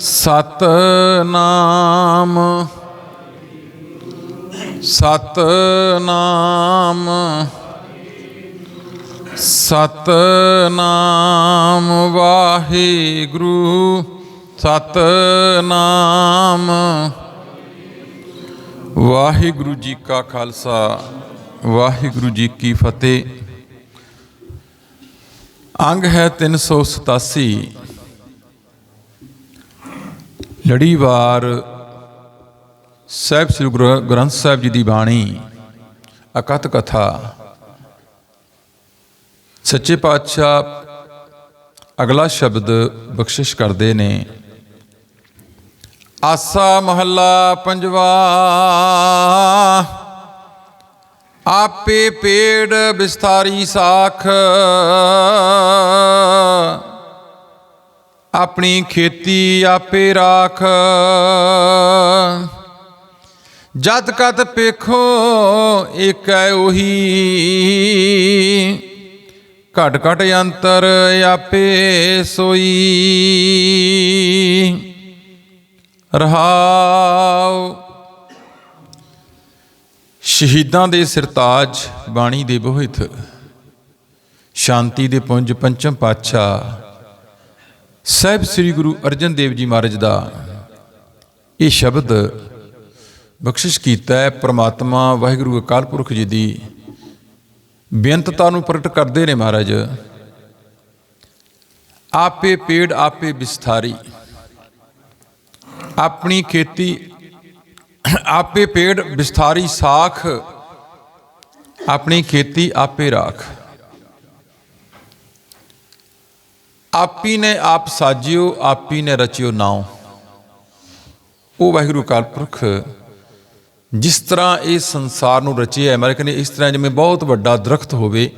ਸਤਨਾਮ। ਸਤਨਾਮ। ਸਤਨਾਮ ਵਾਹਿਗੁਰੂ। ਸਤਨਾਮ। ਵਾਹਿਗੁਰੂ ਜੀ ਕਾ ਖਾਲਸਾ, ਵਾਹਿਗੁਰੂ ਜੀ ਕੀ ਫਤਿਹ। ਅੰਗ ਹੈ 387 ਲੜੀਵਾਰ ਸਾਹਿਬ ਸ੍ਰੀ ਗੁਰੂ ਗ੍ਰੰਥ ਸਾਹਿਬ ਜੀ ਦੀ ਬਾਣੀ, ਅਕਥ ਕਥਾ। ਸੱਚੇ ਪਾਤਸ਼ਾਹ ਅਗਲਾ ਸ਼ਬਦ ਬਖਸ਼ਿਸ਼ ਕਰਦੇ ਨੇ। ਆਸਾ ਮਹੱਲਾ ਪੰਜਵਾ, ਆਪੇ ਪੇੜ ਵਿਸਥਾਰੀ ਸਾਖ। ਆਪਣੀ ਖੇਤੀ ਆਪੇ ਰਾਖ। ਜਦ ਕਤ ਪੇਖੋ, ਏਕੈ ਉਹੀ। ਘਟ ਘਟ ਅੰਤਰ ਆਪੇ ਸੋਈ। ਰਹਾਉ। ਸ਼ਹੀਦਾਂ ਦੇ ਸਿਰਤਾਜ ਬਾਣੀ ਦੇ ਬੋਹਿਤ। ਸ਼ਾਂਤੀ ਦੇ ਪੁੰਜ ਪੰਚਮ ਪਾਤਸ਼ਾਹ ਸਾਹਿਬ ਸ੍ਰੀ ਗੁਰੂ ਅਰਜਨ ਦੇਵ ਜੀ ਮਹਾਰਾਜ ਦਾ ਇਹ ਸ਼ਬਦ ਬਖਸ਼ਿਸ਼ ਕੀਤਾ ਹੈ। ਪ੍ਰਮਾਤਮਾ ਵਾਹਿਗੁਰੂ ਅਕਾਲ ਪੁਰਖ ਜੀ ਦੀ ਬੇਅੰਤਤਾ ਨੂੰ ਪ੍ਰਗਟ ਕਰਦੇ ਨੇ ਮਹਾਰਾਜ। ਆਪੇ ਪੇੜ ਆਪੇ ਵਿਸਥਾਰੀ। ਆਪਣੀ ਖੇਤੀ, ਆਪੇ ਪੇੜ ਵਿਸਥਾਰੀ ਸਾਖ। ਆਪਣੀ ਖੇਤੀ ਆਪੇ ਰਾਖ। ਆਪੀ ਨੇ ਆਪ ਸਾਜਿਓ, ਆਪੀ ਨੇ ਰਚਿਓ ਨਾਉ। ਉਹ ਵਾਹਿਗੁਰੂ ਕਾਲ ਪੁਰਖ, ਜਿਸ ਤਰ੍ਹਾਂ ਇਹ ਸੰਸਾਰ ਨੂੰ ਰਚਿਆ ਹੈ ਮੈਂ ਕਹਿੰਦੇ ਇਸ ਤਰ੍ਹਾਂ ਜਿਵੇਂ ਬਹੁਤ ਵੱਡਾ ਦਰਖਤ ਹੋਵੇ,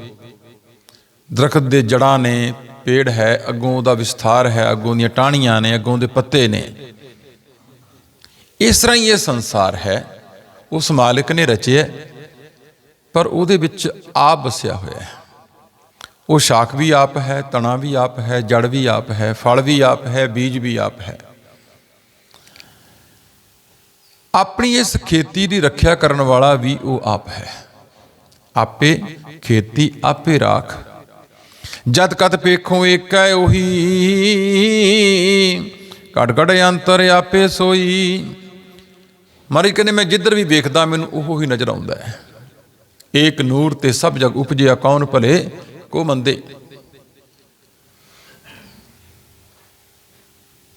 ਦਰਖਤ ਦੇ ਜੜਾਂ ਨੇ ਪੇੜ ਹੈ, ਅੱਗੋਂ ਉਹਦਾ ਵਿਸਥਾਰ ਹੈ, ਅੱਗੋਂ ਦੀਆਂ ਟਾਹਣੀਆਂ ਨੇ, ਅੱਗੋਂ ਦੇ ਪੱਤੇ ਨੇ। ਇਸ ਤਰ੍ਹਾਂ ਹੀ ਇਹ ਸੰਸਾਰ ਹੈ, ਉਸ ਮਾਲਿਕ ਨੇ ਰਚਿਆ ਪਰ ਉਹਦੇ ਵਿੱਚ ਆਪ ਵਸਿਆ ਹੋਇਆ ਹੈ। ਉਹ ਸ਼ਾਖ ਵੀ ਆਪ ਹੈ, ਤਣਾ ਵੀ ਆਪ ਹੈ, ਜੜ ਵੀ ਆਪ ਹੈ, ਫਲ ਵੀ ਆਪ ਹੈ, ਬੀਜ ਵੀ ਆਪ ਹੈ। ਆਪਣੀ ਇਸ ਖੇਤੀ ਦੀ ਰੱਖਿਆ ਕਰਨ ਵਾਲਾ ਵੀ ਉਹ ਆਪ ਹੈ। ਆਪੇ ਖੇਤੀ ਆਪੇ ਰਾਖ। ਜਦ ਕਤ ਪੇਖੋ ਏਕ ਹੈ ਉਹੀ ਘਟ ਘਟ ਅੰਤਰ ਆਪੇ ਸੋਈ। ਮਾਰੀ ਕਹਿੰਦੇ, ਮੈਂ ਜਿੱਧਰ ਵੀ ਵੇਖਦਾ, ਮੈਨੂੰ ਉਹ ਹੀ ਨਜ਼ਰ ਆਉਂਦਾ ਹੈ। ਏਕ ਨੂਰ ਤੇ ਸਭ ਜਗ ਉਪਜਿਆ, ਕੌਣ ਭਲੇ? ਕੋ ਮੰਦੇ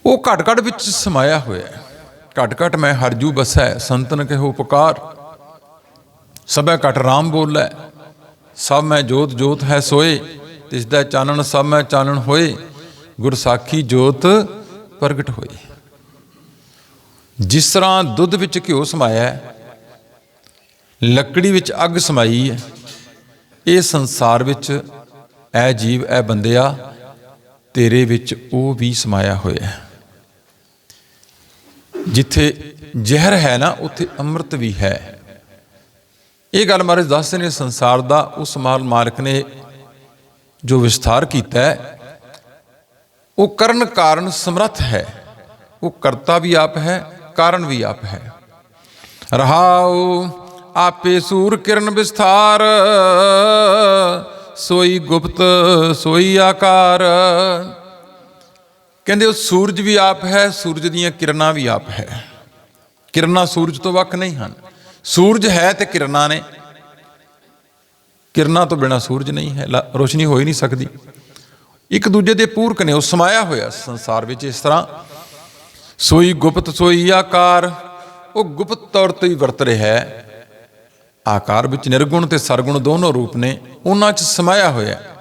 ਉਹ ਘਟ ਘਟ ਵਿੱਚ ਸਮਾਇਆ ਹੋਇਆ ਹੈ। ਘਟ ਘਟ ਮੈਂ ਹਰਜੂ ਬਸੈ ਸੰਤਨ ਕਹਿ ਪੁਕਾਰ। ਸਭੈ ਘਟ ਰਾਮ ਬੋਲੈ। ਸਭ ਮੈਂ ਜੋਤ ਜੋਤ ਹੈ ਸੋਏ। ਤਿਸ ਦਾ ਚਾਨਣ ਸਭ ਮੈਂ ਚਾਨਣ ਹੋਏ। ਗੁਰ ਸਾਖੀ ਜੋਤ ਪ੍ਰਗਟ ਹੋਈ ਜਿਸ ਤਰ੍ਹਾਂ ਦੁੱਧ ਵਿੱਚ ਘਿਓ ਸਮਾਇਆ ਹੈ, ਲੱਕੜੀ ਵਿੱਚ ਅੱਗ ਸਮਾਈ ਹੈ, ਇਹ ਸੰਸਾਰ ਵਿੱਚ ਐ ਜੀਵ, ਐ ਬੰਦਿਆ ਤੇਰੇ ਵਿੱਚ ਉਹ ਵੀ ਸਮਾਇਆ ਹੋਇਆ ਹੈ। ਜਿੱਥੇ ਜ਼ਹਿਰ ਹੈ ਨਾ, ਉੱਥੇ ਅੰਮ੍ਰਿਤ ਵੀ ਹੈ। ਇਹ ਗੱਲ ਮਾਰੇ ਦੱਸਦੇ ਨੇ, ਸੰਸਾਰ ਦਾ ਉਸ ਮਾਲ ਮਾਲਕ ਨੇ ਜੋ ਵਿਸਥਾਰ ਕੀਤਾ ਹੈ, ਉਹ ਕਰਨ ਕਾਰਨ ਸਮਰੱਥ ਹੈ। ਉਹ ਕਰਤਾ ਵੀ ਆਪ ਹੈ, ਕਾਰਨ ਵੀ ਆਪ ਹੈ। ਰਹਾਉ ਆਪੇ ਸੂਰ ਕਿਰਨ ਵਿਸਥਾਰ ਸੋਈ ਗੁਪਤ, ਸੋਈ ਆਕਾਰ। ਕਹਿੰਦੇ ਉਹ ਸੂਰਜ ਵੀ ਆਪ ਹੈ, ਸੂਰਜ ਦੀਆਂ ਕਿਰਨਾਂ ਵੀ ਆਪ ਹੈ। ਕਿਰਨਾਂ ਸੂਰਜ ਤੋਂ ਵੱਖ ਨਹੀਂ ਹਨ। ਸੂਰਜ ਹੈ ਤੇ ਕਿਰਨਾਂ ਨੇ। ਕਿਰਨਾਂ ਤੋਂ ਬਿਨਾ ਸੂਰਜ ਨਹੀਂ ਹੈ। ਲਾ- ਰੋਸ਼ਨੀ ਹੋ ਹੀ ਨਹੀਂ ਸਕਦੀ। ਇੱਕ ਦੂਜੇ ਦੇ ਪੂਰਕ ਨੇ, ਉਹ ਸਮਾਇਆ ਹੋਇਆ ਸੰਸਾਰ ਵਿੱਚ ਇਸ ਤਰ੍ਹਾਂ। ਸੋਈ ਗੁਪਤ, ਸੋਈ ਆਕਾਰ। ਉਹ ਗੁਪਤ ਤੌਰ ਤੇ ਹੀ ਵਰਤ ਰਿਹਾ ਹੈ। ਆਕਾਰ ਵਿੱਚ ਨਿਰਗੁਣ ਤੇ ਸਰਗੁਣ ਦੋਨੋਂ ਰੂਪ ਨੇ, ਉਹਨਾਂ 'ਚ ਸਮਾਇਆ ਹੋਇਆ ਹੈ।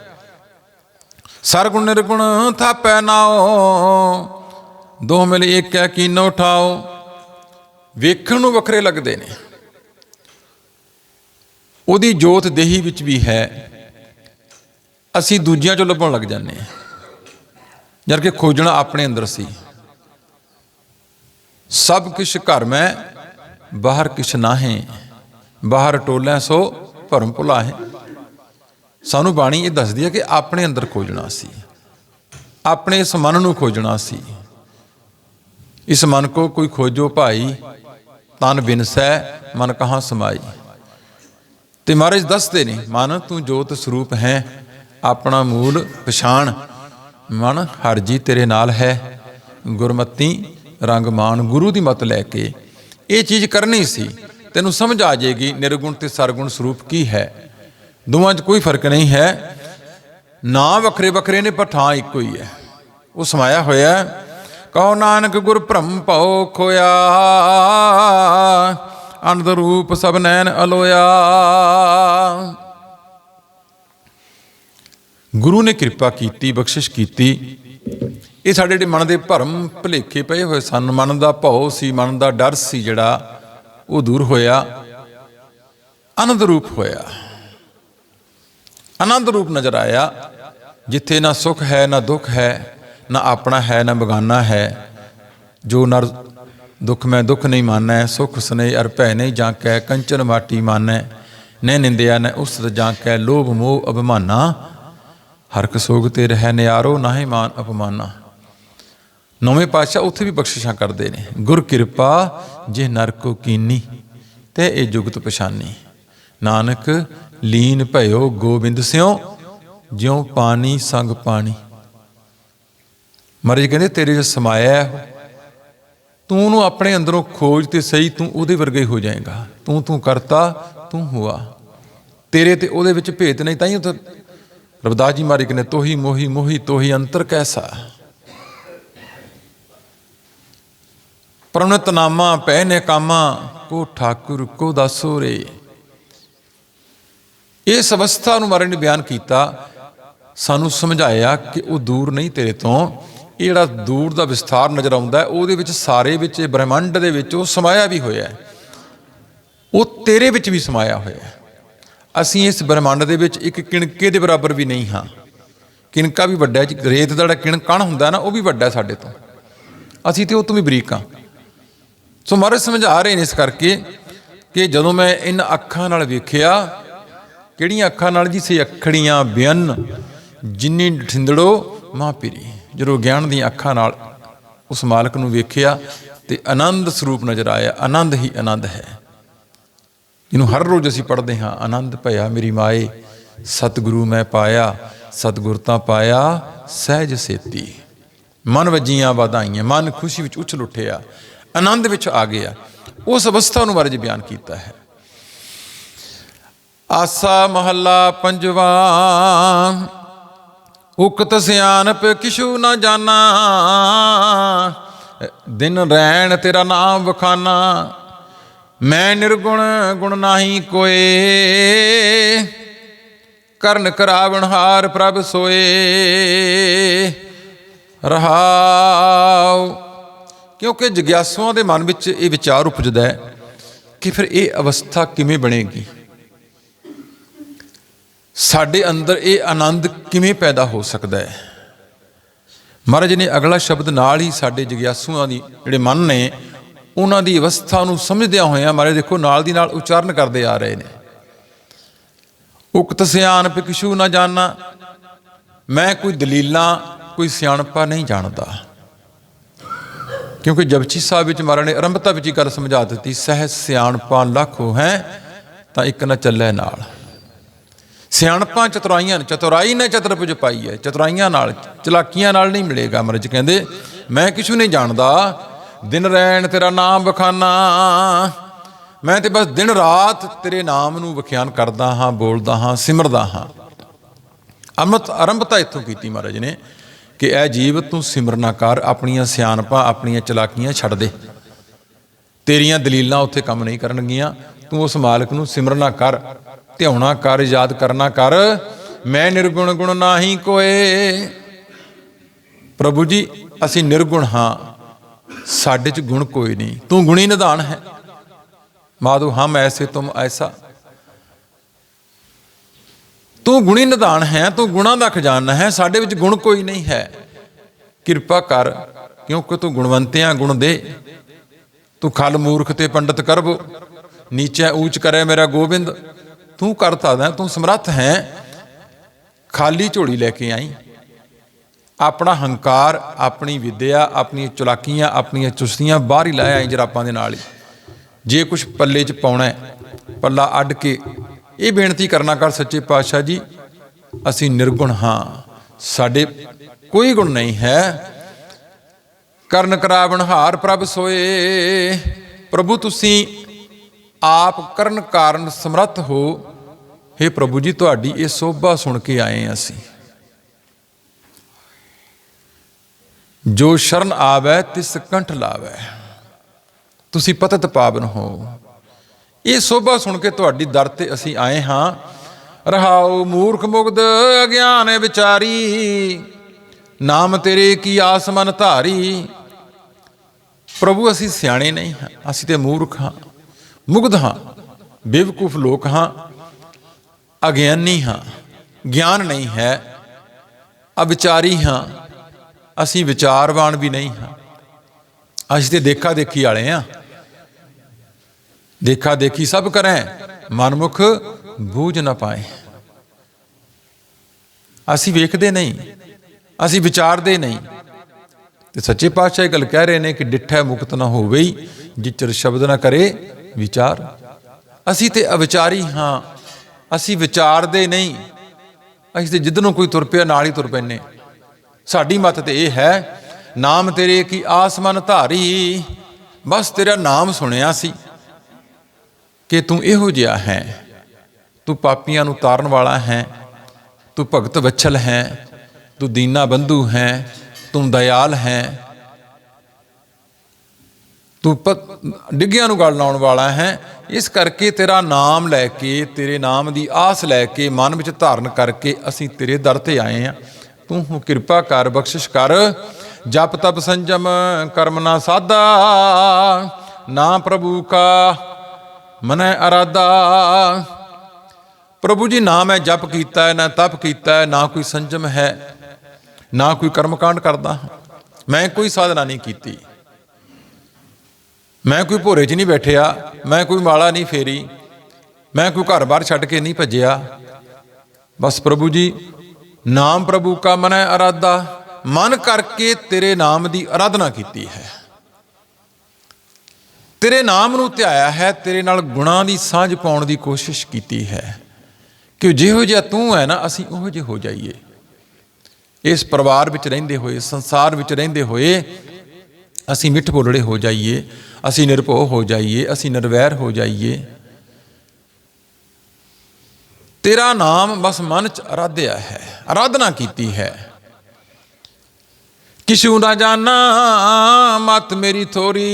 ਸਰਗੁਣ ਨਿਰਗੁਣ ਥਾਪੈ ਨਾਓ ਦੋ ਮਿਲ ਹੈ ਕੀਨੋ ਉਠਾਓ ਵੇਖਣ ਨੂੰ ਵੱਖਰੇ ਲੱਗਦੇ ਨੇ। ਉਹਦੀ ਜੋਤ ਦੇਹੀ ਵਿੱਚ ਵੀ ਹੈ, ਅਸੀਂ ਦੂਜਿਆਂ ਚੋਂ ਲੱਭਣ ਲੱਗ ਜਾਂਦੇ ਹਾਂ। ਜਦ ਕਿ ਖੋਜਣਾ ਆਪਣੇ ਅੰਦਰ ਸੀ। ਸਭ ਕੁਛ ਘਰ ਮੈਂ, ਬਾਹਰ ਕਿਛ ਨਾਹੀਂ ਬਾਹਰ ਟੋਲਿਆਂ ਸੋ ਭਰਮ ਭੁਲਾਹੇ। ਸਾਨੂੰ ਬਾਣੀ ਇਹ ਦੱਸਦੀ ਹੈ ਕਿ ਆਪਣੇ ਅੰਦਰ ਖੋਜਣਾ ਸੀ। ਆਪਣੇ ਇਸ ਮਨ ਨੂੰ ਖੋਜਣਾ ਸੀ। ਇਸ ਮਨ ਕੋ ਕੋਈ ਖੋਜੋ ਭਾਈ, ਤਨ ਬਿਨਸੈ ਮਨ ਕਹਾਂ ਸਮਾਈ। ਤੇ ਮਹਾਰਾਜ ਦੱਸਦੇ ਨੇ, ਮਨ ਤੂੰ ਜੋਤ ਸਰੂਪ ਹੈ, ਆਪਣਾ ਮੂਲ ਪਛਾਣ, ਮਨ ਹਰ ਜੀ ਤੇਰੇ ਨਾਲ ਹੈ, ਗੁਰਮਤੀ ਰੰਗ ਮਾਨ ਗੁਰੂ ਦੀ ਮਤ ਲੈ ਕੇ। ਇਹ ਚੀਜ਼ ਕਰਨੀ ਸੀ। ਤੈਨੂੰ ਸਮਝ ਆ ਜਾਏਗੀ ਨਿਰਗੁਣ ਤੇ ਸਰਗੁਣ ਸਰੂਪ ਕੀ ਹੈ। ਦੋਵਾਂ 'ਚ ਕੋਈ ਫ਼ਰਕ ਨਹੀਂ ਹੈ। ਨਾਂ ਵੱਖਰੇ ਵੱਖਰੇ ਨੇ, ਪਰ ਥਾਂ ਇੱਕੋ ਹੀ ਹੈ। ਉਹ ਸਮਾਇਆ ਹੋਇਆ ਹੈ। ਕਹੋ ਨਾਨਕ, ਗੁਰ ਭ੍ਰਮ ਭਉ ਖੋਇਆ। ਅਨੰਦ ਰੂਪ ਸਭ ਨੈਣ ਅਲੋਇਆ। ਗੁਰੂ ਨੇ ਕਿਰਪਾ ਕੀਤੀ, ਬਖਸ਼ਿਸ਼ ਕੀਤੀ। ਇਹ ਸਾਡੇ ਜਿਹੜੇ ਮਨ ਦੇ ਭਰਮ ਭੁਲੇਖੇ ਪਏ ਹੋਏ ਸਨ। ਮਨ ਦਾ ਭਉ ਸੀ, ਮਨ ਦਾ ਡਰ ਸੀ ਜਿਹੜਾ। ਉਹ ਦੂਰ ਹੋਇਆ, ਆਨੰਦ ਰੂਪ ਹੋਇਆ। ਆਨੰਦ ਰੂਪ ਨਜ਼ਰ ਆਇਆ, ਜਿੱਥੇ ਨਾ ਸੁਖ ਹੈ, ਨਾ ਦੁੱਖ ਹੈ, ਨਾ ਆਪਣਾ ਹੈ, ਨਾ ਬਗਾਨਾ ਹੈ। ਜੋ ਨਰ ਦੁੱਖ ਮੈਂ ਦੁੱਖ ਨਹੀਂ ਮਾਨੈ, ਸੁਖ ਸਨੇ ਅਰ ਭੈ ਨਹੀਂ ਜਾਂ ਕੈ ਕੰਚਨ ਮਾਟੀ ਮਾਨੈ ਨੈ ਨਿੰਦਿਆ ਨੈ ਉਸ ਜਾਂ ਕੈ ਲੋਭ ਮੋਹ ਅਭਿਮਾਨਾ। ਹਰਕ ਸੋਗ ਤੇ ਰਹਿ ਨਿਆਰੋ, ਨਾਹੀ ਮਾਨ ਅਪਮਾਨਾ। ਨੌਵੇਂ ਪਾਤਸ਼ਾਹ ਉੱਥੇ ਵੀ ਬਖਸ਼ਿਸ਼ਾਂ ਕਰਦੇ ਨੇ। ਗੁਰ ਕਿਰਪਾ ਜੇ ਨਰ ਕੀਨੀ ਤੇ ਇਹ ਜੁਗਤ ਪਛਾਨੀ। ਨਾਨਕ ਲੀਨ ਭਇਓ ਗੋਬਿੰਦ ਸਿਓ, ਜਿਉ ਪਾਣੀ ਸੰਗ ਪਾਣੀ। ਮਹਾਰਾਜ ਕਹਿੰਦੇ, ਤੇਰੇ ਜੋ ਸਮਾਇਆ ਤੂੰ ਉਹਨੂੰ ਆਪਣੇ ਅੰਦਰੋਂ ਖੋਜ ਤੇ ਸਹੀ ਤੂੰ ਉਹਦੇ ਵਰਗਾ ਹੀ ਹੋ ਜਾਏਗਾ। ਤੂੰ ਤੂੰ ਕਰਤਾ, ਤੂੰ ਹੁਆ। ਤੇਰੇ ਤੇ ਉਹਦੇ ਵਿੱਚ ਭੇਤ ਨਹੀਂ, ਤਾਂ ਹੀ ਉਹ ਰਬਦਾਸ ਜੀ ਮਾਰੀ ਕਹਿੰਦੇ, ਤੋਹੀ ਮੋਹੀ ਮੋਹੀ ਤੋਹੀ ਅੰਤਰ ਕੈਸਾ। ਪ੍ਰਣਤ ਨਾਮਾ ਪੈ ਨੇ ਕਾਮਾ, ਕੋ ਠਾਕੁਰ, ਕੋ ਦਾਸੋ ਰੇ। ਇਸ ਅਵਸਥਾ ਨੂੰ ਮਹਾਰਾਜ ਨੇ ਬਿਆਨ ਕੀਤਾ, ਸਾਨੂੰ ਸਮਝਾਇਆ ਕਿ ਉਹ ਦੂਰ ਨਹੀਂ ਤੇਰੇ ਤੋਂ। ਇਹ ਜਿਹੜਾ ਦੂਰ ਦਾ ਵਿਸਥਾਰ ਨਜ਼ਰ ਆਉਂਦਾ, ਉਹਦੇ ਵਿੱਚ ਸਾਰੇ ਵਿੱਚ, ਇਹ ਬ੍ਰਹਿਮੰਡ ਦੇ ਵਿੱਚ ਉਹ ਸਮਾਇਆ ਵੀ ਹੋਇਆ ਉਹ ਤੇਰੇ ਵਿੱਚ ਵੀ ਸਮਾਇਆ ਹੋਇਆ ਅਸੀਂ ਇਸ ਬ੍ਰਹਿਮੰਡ ਦੇ ਵਿੱਚ ਇੱਕ ਕਿਣਕੇ ਦੇ ਬਰਾਬਰ ਵੀ ਨਹੀਂ ਹਾਂ। ਕਿਣਕਾ ਵੀ ਵੱਡਾ ਹੈ ਰੇਤ ਦਾ ਜਿਹੜਾ ਕਿਣ ਕਣ ਹੁੰਦਾ ਨਾ, ਉਹ ਵੀ ਵੱਡਾ ਸਾਡੇ ਤੋਂ। ਅਸੀਂ ਤੇ ਉਹ ਤੋਂ ਵੀ ਬਰੀਕ ਹਾਂ। ਸੋ ਮਹਾਰਾਜ ਸਮਝਾ ਰਹੇ ਨੇ ਇਸ ਕਰਕੇ ਕਿ ਜਦੋਂ ਮੈਂ ਇਨ ਅੱਖਾਂ ਨਾਲ ਵੇਖਿਆ, ਕਿਹੜੀਆਂ ਅੱਖਾਂ ਨਾਲ ਜੀ ਸੇ ਅੱਖੜੀਆਂ ਬਿਆਨ, ਜਿੰਨੀ ਠਿੰਦੜੋ ਮਾਂ ਪੀਰੀ, ਜਦੋਂ ਗਿਆਨ ਦੀਆਂ ਅੱਖਾਂ ਨਾਲ ਉਸ ਮਾਲਕ ਨੂੰ ਵੇਖਿਆ ਤੇ ਆਨੰਦ ਸਰੂਪ ਨਜ਼ਰ ਆਇਆ, ਆਨੰਦ ਹੀ ਆਨੰਦ ਹੈ। ਜਿਹਨੂੰ ਹਰ ਰੋਜ਼ ਅਸੀਂ ਪੜ੍ਹਦੇ ਹਾਂ, ਆਨੰਦ ਭਇਆ ਮੇਰੀ ਮਾਏ, ਸਤਿਗੁਰੂ ਮੈਂ ਪਾਇਆ, ਸਤਿਗੁਰ ਤਾਂ ਪਾਇਆ, ਸਹਿਜ ਸੇਤੀ। ਮਨ ਵਜੀਆਂ ਵਧਾਈਆਂ, ਮਨ ਖੁਸ਼ੀ ਵਿੱਚ ਉਛਲ ਉੱਠਿਆ ਆਨੰਦ ਵਿੱਚ ਆ ਗਿਆ। ਉਸ ਅਵਸਥਾ ਨੂੰ ਬਾਰੇ ਬਿਆਨ ਕੀਤਾ ਹੈ। ਆਸਾ ਮਹੱਲਾ ਪੰਜਵਾ, ਉਕਤ ਸਿਆਣਪ ਕਿਛੂ ਨਾ ਜਾਣਾ। ਦਿਨ ਰਹਿਣ ਤੇਰਾ ਨਾਮ ਵਖਾਨਾ। ਮੈਂ ਨਿਰਗੁਣ, ਗੁਣ ਨਾਹੀ ਕੋਏ। ਕਰਨ ਕਰਾਵਣ ਹਾਰ ਪ੍ਰਭ ਸੋਏ। ਰਹਾਉ ਕਿਉਂਕਿ ਜਗਿਆਸੂਆਂ ਦੇ ਮਨ ਵਿੱਚ ਇਹ ਵਿਚਾਰ ਉਪਜਦਾ ਹੈ ਕਿ ਫਿਰ ਇਹ ਅਵਸਥਾ ਕਿਵੇਂ ਬਣੇਗੀ? ਸਾਡੇ ਅੰਦਰ ਇਹ ਆਨੰਦ ਕਿਵੇਂ ਪੈਦਾ ਹੋ ਸਕਦਾ ਹੈ? ਮਹਾਰਾਜ ਨੇ ਅਗਲਾ ਸ਼ਬਦ ਨਾਲ ਹੀ ਸਾਡੇ ਜਗਿਆਸੂਆਂ ਦੀ ਜਿਹੜੇ ਮਨ ਨੇ, ਉਹਨਾਂ ਦੀ ਅਵਸਥਾ ਨੂੰ ਸਮਝਦਿਆਂ ਹੋਇਆਂ ਮਹਾਰਾਜ ਦੇਖੋ ਨਾਲ ਦੀ ਨਾਲ ਉਚਾਰਨ ਕਰਦੇ ਆ ਰਹੇ ਨੇ। ਉਕਤ ਸਿਆਣ ਪਿਕਸ਼ੂ ਨਾ ਜਾਣਨਾ ਮੈਂ ਕੋਈ ਦਲੀਲਾਂ, ਕੋਈ ਸਿਆਣਪਾ ਨਹੀਂ ਜਾਣਦਾ। ਕਿਉਂਕਿ ਜਪਜੀ ਸਾਹਿਬ ਵਿੱਚ ਮਹਾਰਾਜ ਨੇ ਆਰੰਭਤਾ ਵਿੱਚ ਹੀ ਗੱਲ ਸਮਝਾ ਦਿੱਤੀ, ਸਹਿ ਸਿਆਣਪਾਂ ਲੱਖੋ ਹੈ, ਤਾਂ ਇੱਕ ਨਾ ਚੱਲੇ ਨਾਲ। ਸਿਆਣਪਾਂ ਚਤੁਰਾਈਆਂ, ਚਤੁਰਾਈ ਨੇ ਚਤੁਰਭੁਜ ਪਾਈ ਹੈ, ਚਤੁਰਾਈਆਂ ਨਾਲ, ਚਲਾਕੀਆਂ ਨਾਲ ਨਹੀਂ ਮਿਲੇਗਾ ਮਹਾਰਾਜ ਕਹਿੰਦੇ, ਮੈਂ ਕਿਛੂ ਨਹੀਂ ਜਾਣਦਾ, ਦਿਨ ਰੈਣ ਤੇਰਾ ਨਾਮ ਬਖਾਨਾ ਮੈਂ ਤੇ ਬਸ ਦਿਨ ਰਾਤ ਤੇਰੇ ਨਾਮ ਨੂੰ ਵਿਖਿਆਨ ਕਰਦਾ ਹਾਂ, ਬੋਲਦਾ ਹਾਂ, ਸਿਮਰਦਾ ਹਾਂ। ਅਮਤ ਆਰੰਭਤਾ ਇੱਥੋਂ ਕੀਤੀ ਮਹਾਰਾਜ ਨੇ ਕਿ ਇਹ ਜੀਵ ਤੂੰ ਸਿਮਰਨਾ ਕਰ, ਆਪਣੀਆਂ ਸਿਆਣਪਾਂ, ਆਪਣੀਆਂ ਚਲਾਕੀਆਂ ਛੱਡ ਦੇ। ਤੇਰੀਆਂ ਦਲੀਲਾਂ ਉੱਥੇ ਕੰਮ ਨਹੀਂ ਕਰਨਗੀਆਂ। ਤੂੰ ਉਸ ਮਾਲਕ ਨੂੰ ਸਿਮਰਨਾ ਕਰ, ਧਿਆਉਣਾ ਕਰ, ਯਾਦ ਕਰਨਾ ਕਰ। ਮੈਂ ਨਿਰਗੁਣ ਗੁਣ ਨਾਹੀ ਕੋਏ। ਪ੍ਰਭੂ ਜੀ, ਅਸੀਂ ਨਿਰਗੁਣ ਹਾਂ। ਸਾਡੇ ਚ ਗੁਣ ਕੋਈ ਨਹੀਂ। ਤੂੰ ਗੁਣੀ ਨਿਧਾਨ ਹੈ। ਮਾਧੂ, ਹਮ ਐਸੇ ਤੁਮ ਐਸਾ। ਤੂੰ ਗੁਣੀ ਨਿਧਾਨ ਹੈ, ਤੂੰ ਗੁਣਾ ਦਾ ਖਜ਼ਾਨਾ ਹੈ, ਸਾਡੇ ਵਿੱਚ ਗੁਣ ਕੋਈ ਨਹੀਂ ਹੈ। ਕਿਰਪਾ ਕਰ, ਕਿਉਂਕਿ ਤੂੰ ਗੁਣਵੰਤਿਆਂ ਗੁਣ ਦੇ। ਤੂੰ ਖਲ ਮੂਰਖ ਤੇ ਪੰਡਤ ਕਰਬ, ਨੀਚੇ ਊਚ ਕਰੇ ਮੇਰਾ ਗੋਬਿੰਦ। ਤੂੰ ਕਰਤਾ ਦਾ, ਤੂੰ ਸਮਰੱਥ ਹੈ। ਖਾਲੀ ਝੋਲੀ ਲੈ ਕੇ ਆਈ। ਆਪਣਾ ਹੰਕਾਰ, ਆਪਣੀ ਵਿਦਿਆ, ਆਪਣੀਆਂ ਚੁਲਾਕੀਆਂ, ਆਪਣੀਆਂ ਚੁਸਤੀਆਂ ਬਾਹਰ ਹੀ ਲੈ ਆਈ ਜਰਾਪਾਂ ਦੇ ਨਾਲ ਹੀ। ਜੇ ਕੁਝ ਪੱਲੇ 'ਚ ਪਾਉਣਾ ਪੱਲਾ ਅੱਡ ਕੇ ਇਹ ਬੇਨਤੀ ਕਰਨਾ ਕਰ ਸੱਚੇ ਪਾਤਸ਼ਾਹ ਜੀ, ਅਸੀਂ ਨਿਰਗੁਣ ਹਾਂ। ਸਾਡੇ ਕੋਈ ਗੁਣ ਨਹੀਂ ਹੈ। ਕਰਨ ਕਰਾਵਣ ਹਾਰ ਪ੍ਰਭ ਸੋਏ। ਪ੍ਰਭੂ ਤੁਸੀਂ ਆਪ ਕਰਨ ਕਾਰਨ ਸਮਰੱਥ ਹੋ। हे ਪ੍ਰਭੂ ਜੀ, ਤੁਹਾਡੀ ਇਹ ਸੋਭਾ ਸੁਣ ਕੇ ਆਏ ਅਸੀਂ। ਜੋ ਸ਼ਰਨ ਆਵੈ, ਤਿਸ ਕੰਠ ਲਾਵੈ। ਤੁਸੀਂ ਪਤਤ ਪਾਵਨ ਹੋ। ਇਹ ਸੋਭਾ ਸੁਣ ਕੇ ਤੁਹਾਡੀ ਦਰ ਤੇ ਅਸੀਂ ਆਏ ਹਾਂ। ਰਹਾਉ ਮੂਰਖ ਮੁਗਧ, ਅਗਿਆਨ ਵਿਚਾਰੀ, ਨਾਮ ਤੇਰੇ ਕੀ ਆਸ ਮਨ ਧਾਰੀ। ਪ੍ਰਭੂ, ਅਸੀਂ ਸਿਆਣੇ ਨਹੀਂ ਹਾਂ, ਅਸੀਂ ਤੇ ਮੂਰਖ ਹਾਂ। ਮੁਗਧ ਹਾਂ, ਬੇਵਕੂਫ ਲੋਕ ਹਾਂ, ਅਗਿਆਨੀ ਹਾਂ, ਗਿਆਨ ਨਹੀਂ ਹੈ, ਅਵਿਚਾਰੀ ਹਾਂ, ਅਸੀਂ ਵਿਚਾਰਵਾਨ ਵੀ ਨਹੀਂ ਹਾਂ। ਅਸੀਂ ਤੇ ਦੇਖਾ ਦੇਖੀ ਵਾਲੇ ਹਾਂ। ਦੇਖਾ ਦੇਖੀ ਸਭ ਕਰੈ, ਮਨਮੁਖ ਬੂਝ ਨਾ ਪਾਏ। ਅਸੀਂ ਵੇਖਦੇ ਨਹੀਂ, ਅਸੀਂ ਵਿਚਾਰਦੇ ਨਹੀਂ। ਤੇ ਸੱਚੇ ਪਾਤਸ਼ਾਹ ਇਹ ਗੱਲ ਕਹਿ ਰਹੇ ਨੇ ਕਿ ਡਿੱਠਾ ਮੁਕਤ ਨਾ ਹੋਵੇ ਹੀ ਜਿਚਰ ਸ਼ਬਦ ਨਾ ਕਰੇ ਵਿਚਾਰ। ਅਸੀਂ ਤੇ ਅਵਿਚਾਰੀ ਹਾਂ, ਅਸੀਂ ਵਿਚਾਰਦੇ ਨਹੀਂ। ਅਸੀਂ ਤੇ ਜਿੱਦ ਨੂੰ ਕੋਈ ਤੁਰ ਪਿਆ, ਨਾਲ ਹੀ ਤੁਰ ਪੈਨੇ ਸਾਡੀ ਮਤ ਤੇ ਇਹ ਹੈ, ਨਾਮ ਤੇਰੇ ਕੀ ਆਸਮਨ ਧਾਰੀ, ਬਸ ਤੇਰਾ ਨਾਮ ਸੁਣਿਆ ਸੀ। ਕਿ ਤੂੰ ਇਹੋ ਜਿਹਾ ਹੈ। ਤੂੰ ਪਾਪੀਆਂ ਨੂੰ ਤਾਰਨ ਵਾਲਾ ਹੈ। ਤੂੰ ਭਗਤ ਵਛਲ ਹੈ। ਤੂੰ ਦੀਨਾ ਬੰਧੂ ਹੈ। ਤੂੰ ਦਇਆਲ ਹੈ। ਤੂੰ ਪ- ਡਿੱਗਿਆਂ ਨੂੰ ਗਲ ਲਾਉਣ ਵਾਲਾ ਹੈ। ਇਸ ਕਰਕੇ ਤੇਰਾ ਨਾਮ ਲੈ ਕੇ, ਤੇਰੇ ਨਾਮ ਦੀ ਆਸ ਲੈ ਕੇ, ਮਨ ਵਿੱਚ ਧਾਰਨ ਕਰਕੇ ਅਸੀਂ ਤੇਰੇ ਦਰ ਤੇ ਆਏ ਆ। ਤੂੰ ਹੁਣ ਕਿਰਪਾ ਕਰ, ਬਖਸ਼ਿਸ਼ ਕਰ। ਜਪ ਤਪ ਸੰਜਮ ਕਰਮ ਨਾ ਸਾਦਾ ਨਾ ਪ੍ਰਭੂ ਕਾ ਮਨੈ ਅਰਾਦਾ ਪ੍ਰਭੂ ਜੀ, ਨਾ ਮੈਂ ਜਪ ਕੀਤਾ ਹੈ ਨਾ ਤਪ ਕੀਤਾ ਹੈ ਨਾ ਕੋਈ ਸੰਜਮ ਹੈ, ਨਾ ਕੋਈ ਕਰਮਕਾਂਡ ਕਰਦਾ ਮੈਂ ਕੋਈ ਸਾਧਨਾ ਨਹੀਂ ਕੀਤੀ। ਮੈਂ ਕੋਈ ਭੋਰੇ 'ਚ ਨਹੀਂ ਬੈਠਿਆ, ਮੈਂ ਕੋਈ ਮਾਲਾ ਨਹੀਂ ਫੇਰੀ, ਮੈਂ ਕੋਈ ਘਰ-ਬਾਰ ਛੱਡ ਕੇ ਨਹੀਂ ਭੱਜਿਆ। ਬਸ ਪ੍ਰਭੂ ਜੀ, ਨਾਮ ਪ੍ਰਭੂ ਕਾ ਮਨੈ ਅਰਾਦਾ ਮਨ ਕਰਕੇ ਤੇਰੇ ਨਾਮ ਦੀ ਅਰਾਧਨਾ ਕੀਤੀ ਹੈ। ਤੇਰੇ ਨਾਮ ਨੂੰ ਧਿਆਇਆ ਹੈ, ਤੇਰੇ ਨਾਲ ਗੁਣਾਂ ਦੀ ਸਾਂਝ ਪਾਉਣ ਦੀ ਕੋਸ਼ਿਸ਼ ਕੀਤੀ ਹੈ। ਕਿ ਜਿਹੋ ਜਿਹਾ ਤੂੰ ਹੈ ਨਾ, ਅਸੀਂ ਉਹੋ ਜਿਹੇ ਹੋ ਜਾਈਏ। ਇਸ ਪਰਿਵਾਰ ਵਿੱਚ ਰਹਿੰਦੇ ਹੋਏ, ਸੰਸਾਰ ਵਿੱਚ ਰਹਿੰਦੇ ਹੋਏ ਅਸੀਂ ਮਿੱਠ ਬੋਲੜੇ ਹੋ ਜਾਈਏ, ਅਸੀਂ ਨਿਰਭਉ ਹੋ ਜਾਈਏ, ਅਸੀਂ ਨਿਰਵੈਰ ਹੋ ਜਾਈਏ। ਤੇਰਾ ਨਾਮ ਬਸ ਮਨ ਚ ਅਰਾਧਿਆ ਹੈ ਆਰਾਧਨਾ ਕੀਤੀ ਹੈ। ਕਿਛੂ ਨਾ ਜਾਣਾ, ਮਤ ਮੇਰੀ ਥੋਰੀ।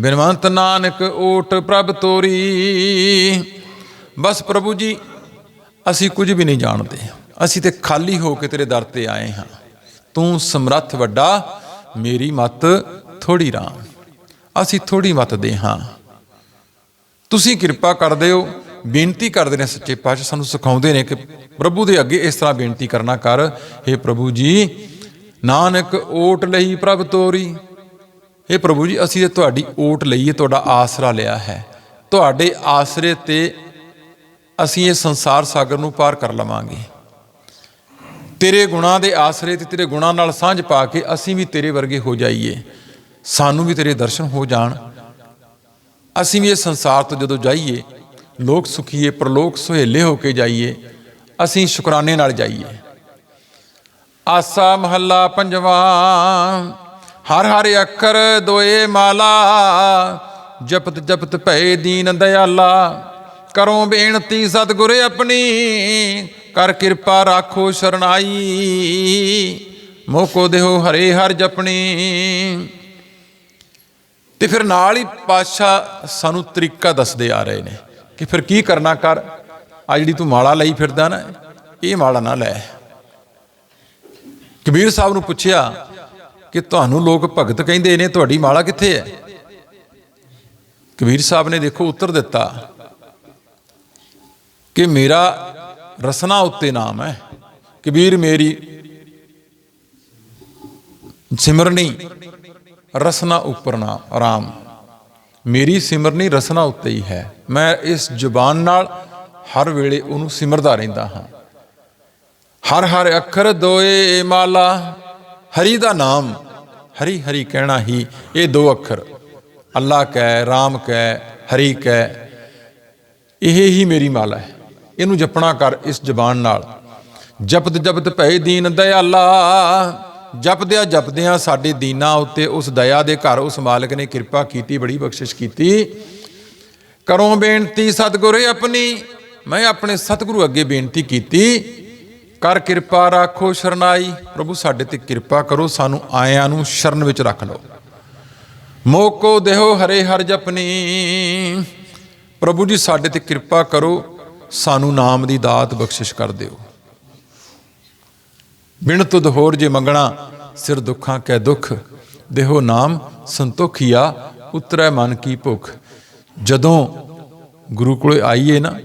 ਬਿਨਵੰਤ ਨਾਨਕ ਓਟ ਪ੍ਰਭ ਤੋਰੀ। ਬਸ ਪ੍ਰਭੂ ਜੀ, ਅਸੀਂ ਕੁਝ ਵੀ ਨਹੀਂ ਜਾਣਦੇ। ਅਸੀਂ ਤੇ ਖਾਲੀ ਹੋ ਕੇ ਤੇਰੇ ਦਰ ਤੇ ਆਏ ਹਾਂ। ਤੂੰ ਸਮਰੱਥ ਵੱਡਾ, ਮੇਰੀ ਮਤ ਥੋੜੀ ਰਾਮ। ਅਸੀਂ ਥੋੜੀ ਮਤ ਦੇ ਹਾਂ। ਤੁਸੀਂ ਕਿਰਪਾ ਕਰਦੇ ਹੋ। ਬੇਨਤੀ ਕਰਦੇ ਨੇ ਸੱਚੇ ਪਾਤਸ਼ਾਹ, ਸਾਨੂੰ ਸਿਖਾਉਂਦੇ ਨੇ ਕਿ ਪ੍ਰਭੂ ਦੇ ਅੱਗੇ ਇਸ ਤਰ੍ਹਾਂ ਬੇਨਤੀ ਕਰਨਾ ਕਰ। हे ਪ੍ਰਭੂ ਜੀ, ਨਾਨਕ ਓਟ ਲਈ ਪ੍ਰਭ ਤੋਰੀ। हे ਪ੍ਰਭੂ ਜੀ, ਅਸੀਂ ਤੇ ਤੁਹਾਡੀ ਓਟ ਲਈਏ ਤੁਹਾਡਾ ਆਸਰਾ ਲਿਆ ਹੈ। ਤੁਹਾਡੇ ਆਸਰੇ ਤੇ ਅਸੀਂ ਇਹ ਸੰਸਾਰ ਸਾਗਰ ਨੂੰ ਪਾਰ ਕਰ ਲਵਾਂਗੇ। ਤੇਰੇ ਗੁਣਾਂ ਦੇ ਆਸਰੇ ਤੇ ਤੇਰੇ ਗੁਣਾਂ ਨਾਲ ਸਾਂਝ ਪਾ ਕੇ ਅਸੀਂ ਵੀ ਤੇਰੇ ਵਰਗੇ ਹੋ ਜਾਈਏ। ਸਾਨੂੰ ਵੀ ਤੇਰੇ ਦਰਸ਼ਨ ਹੋ ਜਾਣ। ਅਸੀਂ ਵੀ ਇਹ ਸੰਸਾਰ ਤੋਂ ਜਦੋਂ ਜਾਈਏ ਲੋਕ ਸੁਖੀਏ, ਪ੍ਰਲੋਕ ਸੁਹੇਲੇ ਹੋ ਕੇ ਜਾਈਏ, ਅਸੀਂ ਸ਼ੁਕਰਾਨੇ ਨਾਲ ਜਾਈਏ। ਆਸਾ ਮਹੱਲਾ ਪੰਜਵਾਂ, ਹਰ ਹਰ ਅੱਖਰ ਦੋਏ ਮਾਲਾ, ਜਪਤ ਜਪਤ ਭਏ ਦੀਨ ਦਇਆਲਾ ਕਰੋ ਬੇਨਤੀ ਸਤਿਗੁਰ ਆਪਣੀ, ਕਰ ਕਿਰਪਾ ਰਾਖੋ ਸ਼ਰਨਾਈ। ਮੋਕੋ ਦੇਹੋ ਹਰੇ ਹਰ ਜਪਣੀ। ਤੇ ਫਿਰ ਨਾਲ ਹੀ ਪਾਤਸ਼ਾਹ ਸਾਨੂੰ ਤਰੀਕਾ ਦੱਸਦੇ ਆ ਰਹੇ ਨੇ। ਕਿ ਫਿਰ ਕੀ ਕਰਨਾ ਕਰ? ਆ ਜਿਹੜੀ ਤੂੰ ਮਾਲਾ ਲਈ ਫਿਰਦਾ ਨਾ, ਇਹ ਮਾਲਾ ਨਾ ਲੈ। ਕਬੀਰ ਸਾਹਿਬ ਨੂੰ ਪੁੱਛਿਆ ਕਿ ਤੁਹਾਨੂੰ ਲੋਕ ਭਗਤ ਕਹਿੰਦੇ ਨੇ, ਤੁਹਾਡੀ ਮਾਲਾ ਕਿੱਥੇ ਹੈ? ਕਬੀਰ ਸਾਹਿਬ ਨੇ ਦੇਖੋ ਉੱਤਰ ਦਿੱਤਾ ਕਿ ਮੇਰਾ ਰਸਨਾ ਉੱਤੇ ਨਾਮ ਹੈ। ਕਬੀਰ ਮੇਰੀ ਸਿਮਰਨੀ, ਰਸਨਾ ਉੱਪਰ ਨਾ ਆਰਾਮ ਮੇਰੀ ਸਿਮਰਨੀ ਰਸਨਾ ਉੱਤੇ ਹੀ ਹੈ। ਮੈਂ ਇਸ ਜ਼ੁਬਾਨ ਨਾਲ ਹਰ ਵੇਲੇ ਉਹਨੂੰ ਸਿਮਰਦਾ ਰਹਿੰਦਾ ਹਾਂ। ਹਰ ਹਰ ਅੱਖਰ ਦੋਏ ਮਾਲਾ, ਹਰੀ ਦਾ ਨਾਮ, ਹਰੀ ਹਰੀ ਕਹਿਣਾ ਹੀ ਇਹ ਦੋ ਅੱਖਰ। ਅੱਲਾ ਕਹਿ, ਰਾਮ ਕਹਿ, ਹਰੀ ਕਹਿ, ਇਹ ਹੀ ਮੇਰੀ ਮਾਲਾ ਹੈ। ਇਹਨੂੰ ਜਪਣਾ ਕਰ ਇਸ ਜ਼ੁਬਾਨ ਨਾਲ। ਜਪਤ ਜਪਤ ਭੈ ਦੀਨ ਦਇਆਲਾ ਜਪਦਿਆਂ ਜਪਦਿਆਂ ਸਾਡੇ ਦੀਨਾ ਉੱਤੇ ਉਸ ਦਇਆ ਦੇ ਘਰ ਉਸ ਮਾਲਕ ਨੇ ਕਿਰਪਾ ਕੀਤੀ, ਬੜੀ ਬਖਸ਼ਿਸ਼ ਕੀਤੀ। ਕਰੋ ਬੇਨਤੀ, ਸਤਿਗੁਰੇ ਆਪਣੀ, ਮੈਂ ਆਪਣੇ ਸਤਿਗੁਰੂ ਅੱਗੇ ਬੇਨਤੀ ਕੀਤੀ। ਕਰ ਕਿਰਪਾ ਰੱਖੋ, ਸ਼ਰਨਾਈ। ਪ੍ਰਭੂ, ਸਾਡੇ ਤੇ ਕਿਰਪਾ ਕਰੋ, ਸਾਨੂੰ ਆਇਆਂ ਨੂੰ ਸ਼ਰਨ ਵਿੱਚ ਰੱਖ ਲਓ। ਮੋਕੋ ਦੇਹੋ ਹਰੇ ਹਰ ਜਪਨੀ। ਪ੍ਰਭੂ ਜੀ, ਸਾਡੇ ਤੇ ਕਿਰਪਾ ਕਰੋ, ਸਾਨੂੰ ਨਾਮ ਦੀ ਦਾਤ ਬਖਸ਼ਿਸ਼ ਕਰ ਦਿਓ। ਬਿਨ ਤੁਧ ਹੋਰ ਜੇ ਮੰਗਣਾ, ਸਿਰ ਦੁੱਖਾਂ ਕੈ ਦੁੱਖ। ਦੇਹੋ ਨਾਮ, ਸੰਤੋਖੀਆ, ਉਤਰੈ ਮਨ ਕੀ ਭੁਖ। ਜਦੋਂ ਗੁਰੂ ਕੋਲੇ ਆਈਏ ਨਾ,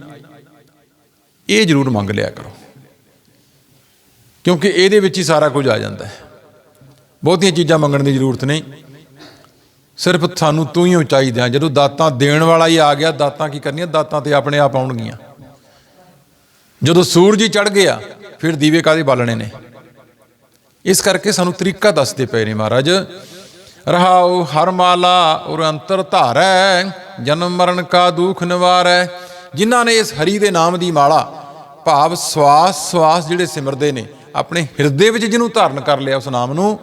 ਇਹ ਜ਼ਰੂਰ ਮੰਗ ਲਿਆ ਕਰੋ। ਕਿਉਂਕਿ ਇਹਦੇ ਵਿੱਚ ਹੀ ਸਾਰਾ ਕੁਝ ਆ ਜਾਂਦਾ ਹੈ। ਬਹੁਤੀਆਂ ਚੀਜ਼ਾਂ ਮੰਗਣ ਦੀ ਜ਼ਰੂਰਤ ਨਹੀਂ। ਸਿਰਫ ਸਾਨੂੰ ਤੂੰ ਹੀ ਚਾਹੀਦਾ ਹੈ। ਜਦੋਂ ਦਾਤਾਂ ਦੇਣ ਵਾਲਾ ਹੀ ਆ ਗਿਆ, ਦਾਤਾਂ ਕੀ ਕਰਨੀਆਂ? ਦਾਤਾਂ ਤੇ ਆਪਣੇ ਆਪ ਆਉਣਗੀਆਂ। ਜਦੋਂ ਸੂਰਜ ਹੀ ਚੜ ਗਿਆ, ਫਿਰ ਦੀਵੇ ਕਾਦੇ ਬਾਲਣੇ ਨੇ? ਇਸ ਕਰਕੇ ਸਾਨੂੰ ਤਰੀਕਾ ਦੱਸਦੇ ਪਏ ਨੇ ਮਹਾਰਾਜ। ਰਹਾਉ ਹਰ ਮਾਲਾ ਔਰ ਅੰਤਰ ਧਾਰੈ, ਜਨਮ ਮਰਨ ਕਾ ਦੁਖ ਨਿਵਾਰੈ। ਜਿਨ੍ਹਾਂ ਨੇ ਇਸ ਹਰੀ ਦੇ ਨਾਮ ਦੀ ਮਾਲਾ, ਭਾਵ ਸਵਾਸ ਸਵਾਸ ਜਿਹੜੇ ਸਿਮਰਦੇ ਨੇ, ਆਪਣੇ ਹਿਰਦੇ ਵਿੱਚ ਜਿਹਨੂੰ ਧਾਰਨ ਕਰ ਲਿਆ ਉਸ ਨਾਮ ਨੂੰ,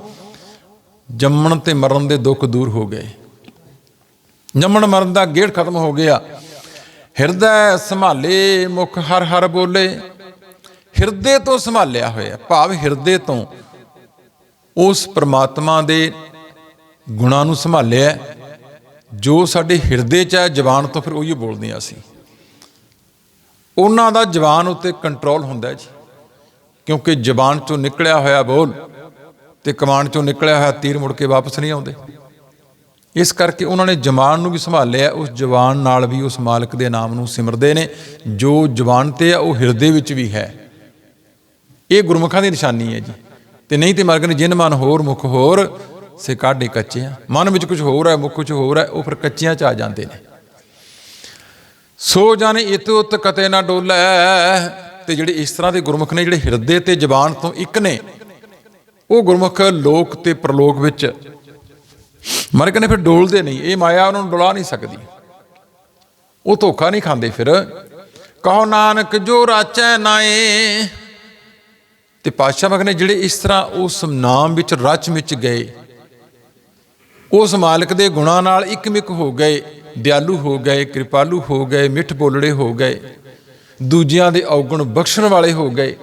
ਜੰਮਣ ਤੇ ਮਰਨ ਦੇ ਦੁੱਖ ਦੂਰ ਹੋ ਗਏ। ਜੰਮਣ ਮਰਨ ਦਾ ਗੇੜ ਖਤਮ ਹੋ ਗਿਆ। ਹਿਰਦੈ ਸੰਭਾਲੇ, ਮੁਖ ਹਰ ਹਰ ਬੋਲੇ। ਹਿਰਦੇ ਤੋਂ ਸੰਭਾਲਿਆ ਹੋਇਆ, ਭਾਵ ਹਿਰਦੇ ਤੋਂ ਉਸ ਪ੍ਰਮਾਤਮਾ ਦੇ ਗੁਣਾਂ ਨੂੰ ਸੰਭਾਲਿਆ ਜੋ ਸਾਡੇ ਹਿਰਦੇ 'ਚ ਹੈ, ਜ਼ਬਾਨ ਤੋਂ ਫਿਰ ਉਹੀ ਬੋਲਦੇ ਹਾਂ ਅਸੀਂ। ਉਹਨਾਂ ਦਾ ਜ਼ਬਾਨ ਉੱਤੇ ਕੰਟਰੋਲ ਹੁੰਦਾ ਜੀ, ਕਿਉਂਕਿ ਜ਼ਬਾਨ 'ਚੋਂ ਨਿਕਲਿਆ ਹੋਇਆ ਬੋਲ ਤੇ ਕਮਾਨ 'ਚੋਂ ਨਿਕਲਿਆ ਹੋਇਆ ਤੀਰ ਮੁੜ ਕੇ ਵਾਪਸ ਨਹੀਂ ਆਉਂਦੇ। ਇਸ ਕਰਕੇ ਉਹਨਾਂ ਨੇ ਜ਼ਬਾਨ ਨੂੰ ਵੀ ਸੰਭਾਲਿਆ, ਉਸ ਜ਼ਬਾਨ ਨਾਲ ਵੀ ਉਸ ਮਾਲਕ ਦੇ ਨਾਮ ਨੂੰ ਸਿਮਰਦੇ ਨੇ, ਜੋ ਜ਼ਬਾਨ ਤੇ ਆ ਉਹ ਹਿਰਦੇ ਵਿੱਚ ਵੀ ਹੈ। ਇਹ ਗੁਰਮੁਖਾਂ ਦੀ ਨਿਸ਼ਾਨੀ ਹੈ ਜੀ। ਤੇ ਨਹੀਂ ਤੇ ਮਰ ਨੇ ਜਿਨ ਮਨ ਹੋਰ ਮੁਖ ਹੋਰ, ਸੇ ਕਾਢੇ ਕੱਚੇ ਆ ਮਨ ਵਿੱਚ ਕੁਝ ਹੋਰ ਹੈ, ਮੁਖ ਕੁਝ ਹੋਰ ਹੈ, ਉਹ ਫਿਰ ਕੱਚਿਆਂ ਚ ਆ ਜਾਂਦੇ ਨੇ। ਸੋ ਜਾਣੇ ਇਤ ਉਤ ਕਤੇ ਨਾ ਡੋਲੇ, ਤੇ ਜਿਹੜੇ ਇਸ ਤਰ੍ਹਾਂ ਦੇ ਗੁਰਮੁਖ ਨੇ, ਜਿਹੜੇ ਹਿਰਦੇ ਤੇ ਜ਼ਬਾਨ ਤੋਂ ਇੱਕ ਨੇ, ਉਹ ਗੁਰਮੁਖ ਲੋਕ ਤੇ ਪ੍ਰਲੋਕ ਵਿੱਚ ਮਰ ਕਹਿੰਦੇ ਫਿਰ ਡੋਲਦੇ ਨਹੀਂ, ਇਹ ਮਾਇਆ ਉਹਨਾਂ ਨੂੰ ਡੁਲਾ ਨਹੀਂ ਸਕਦੀ। ਉਹ ਧੋਖਾ ਨਹੀਂ ਖਾਂਦੇ ਫਿਰ। ਕਹੋ ਨਾਨਕ ਜੋ ਰਾਚੈ ਨਾਏ ਤੇ ਪਾਤਸ਼ਾਹ ਮਗ ਨੇ ਜਿਹੜੇ ਇਸ ਤਰ੍ਹਾਂ ਉਸ ਨਾਮ ਵਿੱਚ ਰਚ ਵਿੱਚ ਗਏ, ਉਸ ਮਾਲਕ ਦੇ ਗੁਣਾਂ ਨਾਲ ਇਕਮਿਕ ਹੋ ਗਏ, ਦਿਆਲੂ ਹੋ ਗਏ, ਕਿਰਪਾਲੂ ਹੋ ਗਏ, ਮਿੱਠ ਬੋਲੜੇ ਹੋ ਗਏ, ਦੂਜਿਆਂ ਦੇ ਔਗਣ ਬਖਸ਼ਣ ਵਾਲੇ ਹੋ ਗਏ।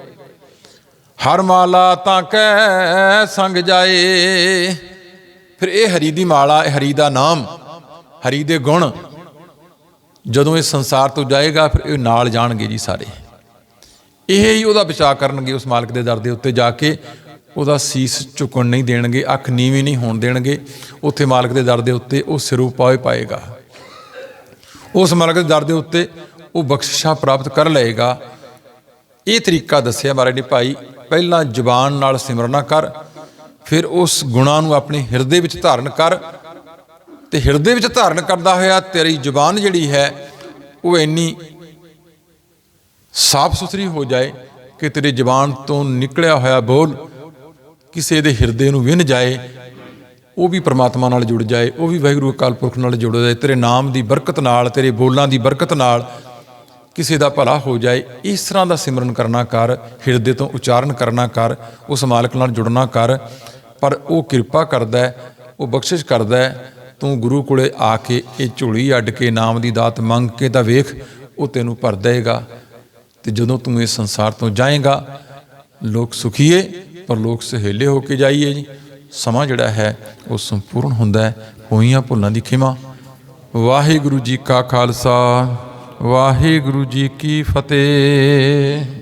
ਹਰ ਮਾਲਾ ਤਾਂ ਕੈ ਸੰਗ ਜਾਏ, ਫਿਰ ਇਹ ਹਰੀ ਦੀ ਮਾਲਾ, ਇਹ ਹਰੀ ਦਾ ਨਾਮ, ਹਰੀ ਦੇ ਗੁਣ, ਜਦੋਂ ਇਹ ਸੰਸਾਰ ਤੋਂ ਜਾਏਗਾ, ਫਿਰ ਇਹ ਨਾਲ ਜਾਣਗੇ ਜੀ ਸਾਰੇ। ਇਹ ਹੀ ਉਹਦਾ ਬਚਾਅ ਕਰਨਗੇ ਉਸ ਮਾਲਕ ਦੇ ਦਰ ਦੇ ਉੱਤੇ ਜਾ ਕੇ। ਉਹਦਾ ਸੀਸ ਝੁਕਣ ਨਹੀਂ ਦੇਣਗੇ, ਅੱਖ ਨੀਵੀਂ ਨਹੀਂ ਹੋਣ ਦੇਣਗੇ। ਉੱਥੇ ਮਾਲਕ ਦੇ ਦਰ ਦੇ ਉੱਤੇ ਉਹ ਸਿਰੂ ਪਾਏ ਪਾਏਗਾ। ਉਸ ਮਾਲਕ ਦੇ ਦਰ ਦੇ ਉੱਤੇ ਉਹ ਬਖਸ਼ਿਸ਼ਾਂ ਪ੍ਰਾਪਤ ਕਰ ਲਏਗਾ। ਇਹ ਤਰੀਕਾ ਦੱਸਿਆ ਮਹਾਰਾਜ ਨੇ, ਭਾਈ, ਪਹਿਲਾਂ ਜ਼ੁਬਾਨ ਨਾਲ ਸਿਮਰਨਾ ਕਰ, ਫਿਰ ਉਸ ਗੁਣਾਂ ਨੂੰ ਆਪਣੇ ਹਿਰਦੇ ਵਿੱਚ ਧਾਰਨ ਕਰ। ਤੇ ਹਿਰਦੇ ਵਿੱਚ ਧਾਰਨ ਕਰਦਾ ਹੋਇਆ ਤੇਰੀ ਜ਼ੁਬਾਨ ਜਿਹੜੀ ਹੈ, ਉਹ ਇੰਨੀ ਸਾਫ਼ ਸੁਥਰੀ ਹੋ ਜਾਏ, ਕਿ ਤੇਰੀ ਜ਼ੁਬਾਨ ਤੋਂ ਨਿਕਲਿਆ ਹੋਇਆ ਬੋਲ ਕਿਸੇ ਦੇ ਹਿਰਦੇ ਨੂੰ ਵਿੰਨ ਜਾਏ, ਉਹ ਵੀ ਪ੍ਰਮਾਤਮਾ ਨਾਲ ਜੁੜ ਜਾਏ, ਉਹ ਵੀ ਵਾਹਿਗੁਰੂ ਅਕਾਲ ਪੁਰਖ ਨਾਲ ਜੁੜ ਜਾਏ, ਤੇਰੇ ਨਾਮ ਦੀ ਬਰਕਤ ਨਾਲ, ਤੇਰੇ ਬੋਲਾਂ ਦੀ ਬਰਕਤ ਨਾਲ ਕਿਸੇ ਦਾ ਭਲਾ ਹੋ ਜਾਏ, ਇਸ ਤਰ੍ਹਾਂ ਦਾ ਸਿਮਰਨ ਕਰਨਾ ਕਰ, ਹਿਰਦੇ ਤੋਂ ਉਚਾਰਨ ਕਰਨਾ ਕਰ, ਉਸ ਮਾਲਕ ਨਾਲ ਜੁੜਨਾ ਕਰ, ਪਰ ਉਹ ਕਿਰਪਾ ਕਰਦਾ, ਉਹ ਬਖਸ਼ਿਸ਼ ਕਰਦਾ, ਤੂੰ ਗੁਰੂ ਕੋਲੇ ਆ ਕੇ ਇਹ ਝੋਲੀ ਅੱਡ ਕੇ ਨਾਮ ਦੀ ਦਾਤ ਮੰਗ ਕੇ ਤਾਂ ਵੇਖ, ਉਹ ਤੈਨੂੰ ਭਰ ਦੇਗਾ ਤੇ ਜਦੋਂ ਤੂੰ ਇਸ ਸੰਸਾਰ ਤੋਂ ਜਾਏਗਾ, ਲੋਕ ਸੁਖੀਏ ਪਰ ਲੋਕ ਸਹੇਲੇ ਹੋ ਕੇ ਜਾਈਏ ਜੀ। ਸਮਾਂ ਜਿਹੜਾ ਹੈ, ਉਹ ਸੰਪੂਰਨ ਹੁੰਦਾ ਹੈ, ਹੋਈਆਂ ਭੁੱਲਾਂ ਦੀ ਖਿਮਾ। ਵਾਹਿਗੁਰੂ ਜੀ ਕਾ ਖਾਲਸਾ, ਵਾਹਿਗੁਰੂ ਜੀ ਕੀ ਫਤਿਹ।